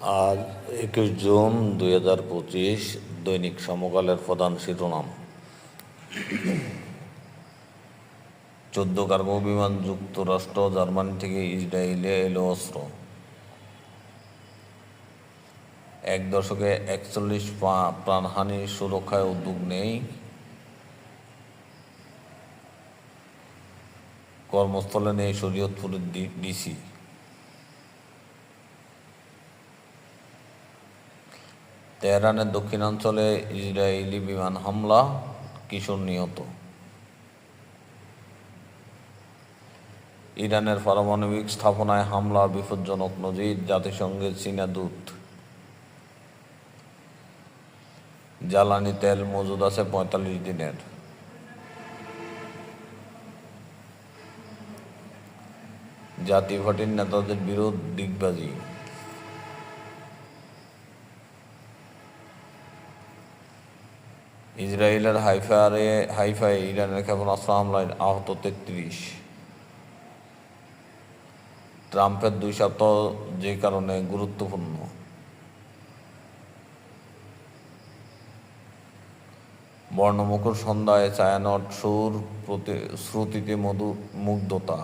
আজ একুশ জুন দুই হাজার পঁচিশ দৈনিক সমকালের প্রধান শিরোনাম। চোদ্দ কার্গো বিমান যুক্তরাষ্ট্র, জার্মানি থেকে ইসরায়েলে এলো অস্ত্র। এক দশকে একচল্লিশ প্রাণহানি সুরক্ষায় উদ্যোগ নেই। কর্মস্থলে নেই শরীয়তপুরের ডিসি। তেহরানের দক্ষিণাঞ্চলে ইসরায়েলি বিমান হামলা, কিশোর নিহত। ইরানের পারমাণবিক স্থাপনায় হামলা, বিপজ্জনক নজির, জাতিসংঘের চীনা দূত। জ্বালানি তেল মজুদ আছে পঁয়তাল্লিশ দিনের। জাতীয় পার্টির নেতাদের বিরোধ দিগবাজি। ইসরায়েলের হাইফারে, হাইফায় ইরানের ক্ষেপণাস্ত্র হামলায় আহত তেত্রিশ। ট্রাম্পের দুই সপ্তাহ যে কারণে গুরুত্বপূর্ণ। বর্ণমুখর সন্ধ্যায় ছায়ানট সুর প্রতি, শ্রুতিতে মধু, মুগ্ধতা।